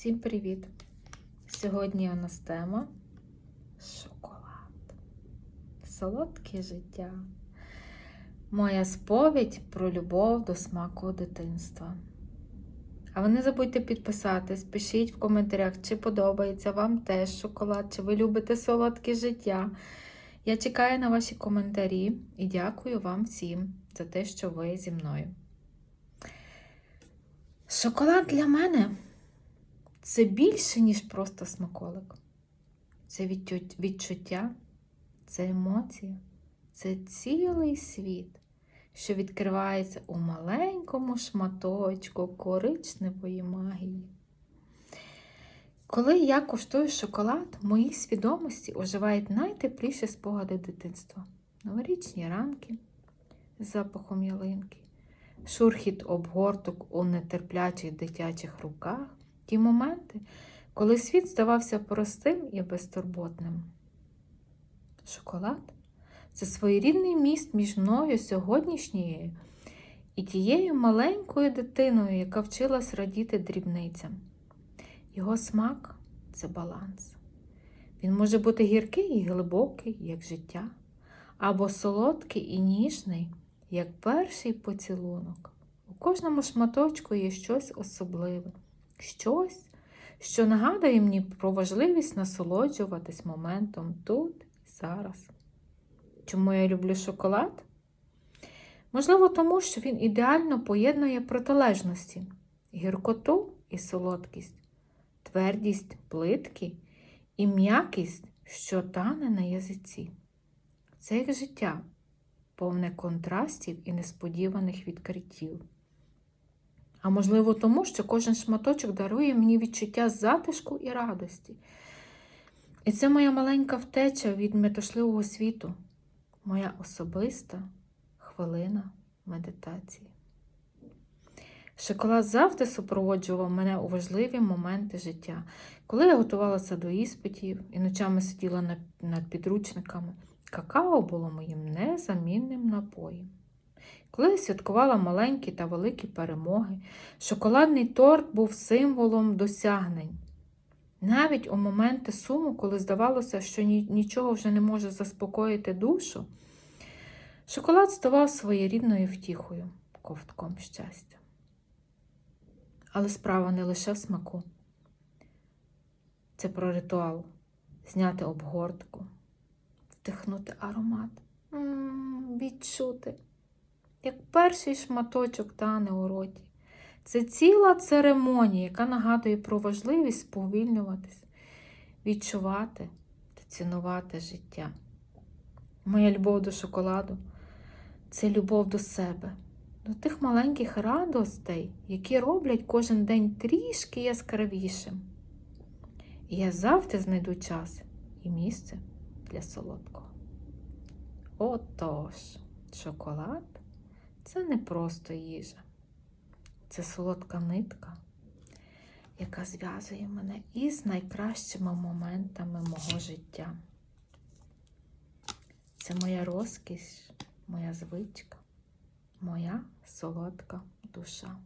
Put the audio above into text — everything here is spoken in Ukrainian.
Всім привіт! Сьогодні у нас тема шоколад. Солодке життя. Моя сповідь про любов до смаку дитинства. А ви не забудьте підписатись, пишіть в коментарях, чи подобається вам теж шоколад, чи ви любите солодке життя. Я чекаю на ваші коментарі і дякую вам всім за те, що ви зі мною. Шоколад для мене це більше, ніж просто смаколик. Це відчуття, це емоції, це цілий світ, що відкривається у маленькому шматочку коричневої магії. Коли я куштую шоколад, в моїй свідомості оживають найтепліші спогади дитинства. Новорічні ранки з запахом ялинки, шурхіт обгорток у нетерплячих дитячих руках, ті моменти, коли світ здавався простим і безтурботним. Шоколад це своєрідний міст між мною сьогоднішньою і тією маленькою дитиною, яка вчилась радіти дрібницям. Його смак це баланс. Він може бути гіркий і глибокий, як життя, або солодкий і ніжний, як перший поцілунок. У кожному шматочку є щось особливе, щось, що нагадує мені про важливість насолоджуватись моментом тут і зараз. Чому я люблю шоколад? Можливо, тому що він ідеально поєднує протилежності гіркоту і солодкість, твердість плитки і м'якість, що тане на язиці. Це як життя, повне контрастів і несподіваних відкриттів. А можливо, тому, що кожен шматочок дарує мені відчуття затишку і радості. І це моя маленька втеча від метушливого світу, моя особиста хвилина медитації. Шоколад завжди супроводжував мене у важливі моменти життя, коли я готувалася до іспитів і ночами сиділа над, підручниками. Какао було моїм незамінним напоєм. Коли святкувала маленькі та великі перемоги, шоколадний торт був символом досягнень. Навіть у моменти суму, коли здавалося, що нічого вже не може заспокоїти душу, шоколад ставав своєрідною втіхою, ковтком щастя. Але справа не лише в смаку. Це про ритуал зняти обгортку, вдихнути аромат, М, відчути, як перший шматочок тане у роті. Це ціла церемонія, яка нагадує про важливість сповільнюватись, відчувати та цінувати життя. Моя любов до шоколаду це любов до себе, до тих маленьких радостей, які роблять кожен день трішки яскравішим. І я завжди знайду час і місце для солодкого. Отож, шоколад це не просто їжа. Це солодка нитка, яка зв'язує мене із найкращими моментами мого життя. Це моя розкіш, моя звичка, моя солодка душа.